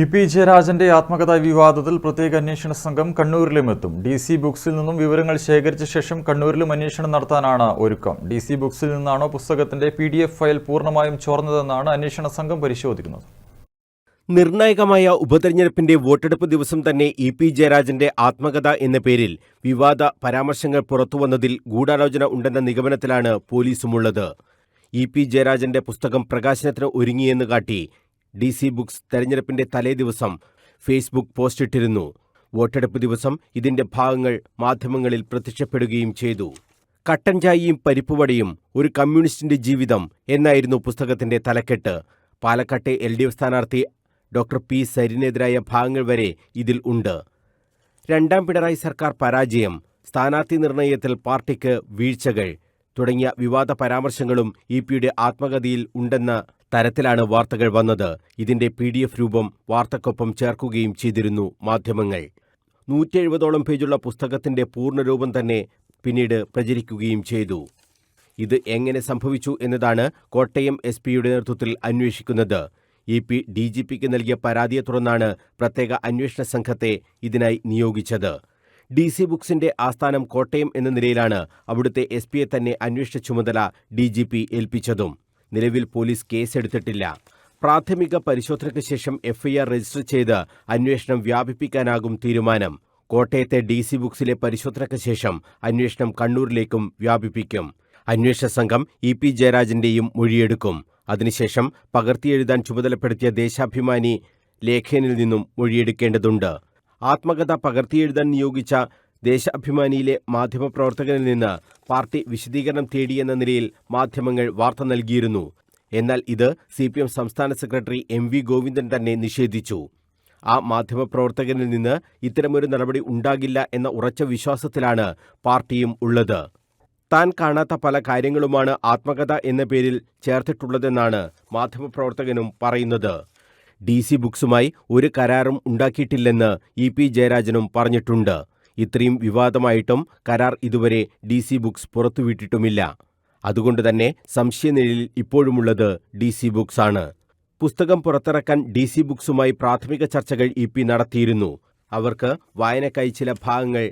E P ജയരാജന്റെ ആത്മകഥാ വിവാദത്തിൽ പ്രത്യേക അന്വേഷണ സംഘം കണ്ണൂരിലും എത്തും. ഡി സി ബുക്സിൽ നിന്നും വിവരങ്ങൾ ശേഖരിച്ച ശേഷം കണ്ണൂരിലും അന്വേഷണം നടത്താനാണ് ഒരുക്കം. ഡി സി ബുക്സിൽ നിന്നാണോ പുസ്തകത്തിന്റെ പി ഡി എഫ് ഫയൽ പൂർണമായും ചോർന്നതെന്നാണ് അന്വേഷണ സംഘം പരിശോധിക്കുന്നത്. നിർണായകമായ ഉപതെരഞ്ഞെടുപ്പിന്റെ വോട്ടെടുപ്പ് ദിവസം തന്നെ ഇ പി ജയരാജന്റെ ആത്മകഥ എന്ന പേരിൽ വിവാദ പരാമർശങ്ങൾ പുറത്തുവന്നതിൽ ഗൂഢാലോചന ഉണ്ടെന്ന നിഗമനത്തിലാണ് പോലീസുമുള്ളത്. ഇ പി ജയരാജന്റെ പുസ്തകം പ്രകാശനത്തിന് ഒരുങ്ങിയെന്ന് കാട്ടി ഡി സി ബുക്സ് തെരഞ്ഞെടുപ്പിന്റെ തലേദിവസം ഫേസ്ബുക്ക് പോസ്റ്റിട്ടിരുന്നു. വോട്ടെടുപ്പ് ദിവസം ഇതിന്റെ ഭാഗങ്ങൾ മാധ്യമങ്ങളിൽ പ്രത്യക്ഷപ്പെടുകയും ചെയ്തു. കട്ടൻ ചായയും പരിപ്പുവടയും ഒരു കമ്മ്യൂണിസ്റ്റിന്റെ ജീവിതം എന്നായിരുന്നു പുസ്തകത്തിന്റെ തലക്കെട്ട്. പാലക്കാട്ടെ എൽ ഡി എഫ് സ്ഥാനാർത്ഥി ഡോക്ടർ പി സരിനെതിരായ ഭാഗങ്ങൾ വരെ ഇതിൽ ഉണ്ട്. രണ്ടാം പിണറായി സർക്കാർ പരാജയം സ്ഥാനാർത്ഥി നിർണയത്തിൽ പാർട്ടിക്ക് വീഴ്ചകൾ തുടങ്ങിയ വിവാദ പരാമർശങ്ങളും ഇ പിയുടെ ആത്മകഥയിൽ ഉണ്ടെന്ന തരത്തിലാണ് വാർത്തകൾ വന്നത്. ഇതിന്റെ പി ഡി എഫ് രൂപം വാർത്തക്കൊപ്പം ചേർക്കുകയും ചെയ്തിരുന്നു മാധ്യമങ്ങൾ. നൂറ്റി എഴുപതോളം പേജുള്ള പുസ്തകത്തിന്റെ പൂർണരൂപം തന്നെ പിന്നീട് പ്രചരിക്കുകയും ചെയ്തു. ഇത് എങ്ങനെ സംഭവിച്ചു എന്നതാണ് കോട്ടയം എസ് പിയുടെ നേതൃത്വത്തിൽ അന്വേഷിക്കുന്നത്. ഇ പി ഡി ജി പിക്ക് നൽകിയ പരാതിയെ തുടർന്നാണ് പ്രത്യേക അന്വേഷണ സംഘത്തെ ഇതിനായി നിയോഗിച്ചത്. ഡി സി ബുക്സിന്റെ ആസ്ഥാനം കോട്ടയം എന്ന നിലയിലാണ് അവിടുത്തെ എസ് പിയെ തന്നെ അന്വേഷണ ചുമതല ഡി ജി പി ഏൽപ്പിച്ചതും. നിലവിൽ പോലീസ് കേസെടുത്തിട്ടില്ല. പ്രാഥമിക പരിശോധനയ്ക്ക് ശേഷം എഫ്ഐആർ രജിസ്റ്റർ ചെയ്ത് അന്വേഷണം വ്യാപിപ്പിക്കാനാകും തീരുമാനം. കോട്ടയത്തെ ഡി സി ബുക്സിലെ പരിശോധനയ്ക്ക് ശേഷം അന്വേഷണം കണ്ണൂരിലേക്കും വ്യാപിപ്പിക്കും. അന്വേഷണ സംഘം ഇ പി ജയരാജന്റെയും മൊഴിയെടുക്കും. അതിനുശേഷം പകർത്തിയെഴുതാൻ ചുമതലപ്പെടുത്തിയ ദേശാഭിമാനി ലേഖനിൽ നിന്നും മൊഴിയെടുക്കേണ്ടതുണ്ട്. ആത്മകഥ പകർത്തിയെഴുതാൻ നിയോഗിച്ച ദേശാഭിമാനിയിലെ മാധ്യമപ്രവർത്തകനിൽ നിന്ന് പാർട്ടി വിശദീകരണം തേടിയെന്ന നിലയിൽ മാധ്യമങ്ങൾ വാർത്ത നൽകിയിരുന്നു. എന്നാൽ ഇത് സി പി എം സംസ്ഥാന സെക്രട്ടറി എം വി ഗോവിന്ദൻ തന്നെ നിഷേധിച്ചു. ആ മാധ്യമപ്രവർത്തകനിൽ നിന്ന് ഇത്തരമൊരു നടപടി ഉണ്ടാകില്ല എന്ന ഉറച്ച വിശ്വാസത്തിലാണ് പാർട്ടിയും ഉള്ളത്. താൻ കാണാത്ത പല കാര്യങ്ങളുമാണ് ആത്മകഥ എന്ന പേരിൽ ചേർത്തിട്ടുള്ളതെന്നാണ് മാധ്യമപ്രവർത്തകനും പറയുന്നത്. ഡി സി ബുക്സുമായി ഒരു കരാറും ഉണ്ടാക്കിയിട്ടില്ലെന്ന് ഇ പി ജയരാജനും പറഞ്ഞിട്ടുണ്ട്. ഇത്രയും വിവാദമായിട്ടും കരാർ ഇതുവരെ ഡി സി ബുക്സ് പുറത്തുവിട്ടിട്ടുമില്ല. അതുകൊണ്ട് തന്നെ സംശയനിഴലിൽ ഇപ്പോഴുമുള്ളത് ഡി സി ബുക്സ് ആണ് പുസ്തകം പുറത്തിറക്കാൻ ഡി സി ബുക്സുമായി പ്രാഥമിക ചർച്ചകൾ ഇ പി നടത്തിയിരുന്നു. അവർക്ക് വായനക്കായി ചില ഭാഗങ്ങൾ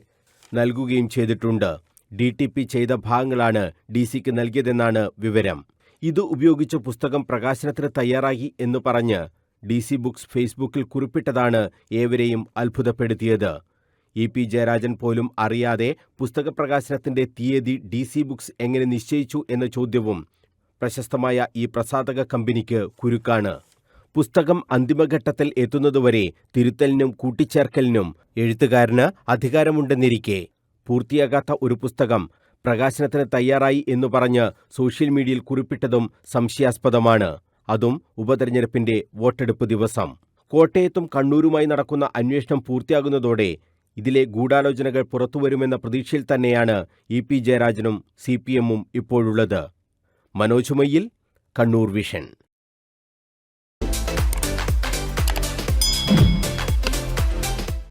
നൽകുകയും ചെയ്തിട്ടുണ്ട്. ഡി ടി പി ചെയ്ത ഭാഗങ്ങളാണ് ഡി സിക്ക് നൽകിയതെന്നാണ് വിവരം. ഇത് ഉപയോഗിച്ച് പുസ്തകം പ്രകാശനത്തിന് തയ്യാറായി എന്ന് പറഞ്ഞ് ഡി സി ബുക്സ് ഫേസ്ബുക്കിൽ കുറിപ്പിട്ടതാണ് ഏവരെയും അത്ഭുതപ്പെടുത്തിയത്. ഇ പി ജയരാജൻ പോലും അറിയാതെ പുസ്തക പ്രകാശനത്തിന്റെ തീയതി ഡി സി ബുക്സ് എങ്ങനെ നിശ്ചയിച്ചു എന്ന ചോദ്യവും പ്രശസ്തമായ ഈ പ്രസാധക കമ്പനിക്ക് കുരുക്കാണ്. പുസ്തകം അന്തിമഘട്ടത്തിൽ എത്തുന്നതുവരെ തിരുത്തലിനും കൂട്ടിച്ചേർക്കലിനും എഴുത്തുകാരന് അധികാരമുണ്ടെന്നിരിക്കെ പൂർത്തിയാകാത്ത ഒരു പുസ്തകം പ്രകാശനത്തിന് തയ്യാറായി എന്ന് പറഞ്ഞ് സോഷ്യൽ മീഡിയയിൽ കുറിപ്പിട്ടതും സംശയാസ്പദമാണ്. അതും ഉപതെരഞ്ഞെടുപ്പിന്റെ വോട്ടെടുപ്പ് ദിവസം. കോട്ടയത്തും കണ്ണൂരുമായി നടക്കുന്ന അന്വേഷണം പൂർത്തിയാകുന്നതോടെ ഇതിലെ ഗൂഢാലോചനകൾ പുറത്തുവരുമെന്ന പ്രതീക്ഷയിൽ തന്നെയാണ് ഇ പി ജയരാജനും സി പി എമ്മും ഇപ്പോഴുള്ളത്. മനോജ് മയ്യിൽ കണ്ണൂർ വിഷൻ.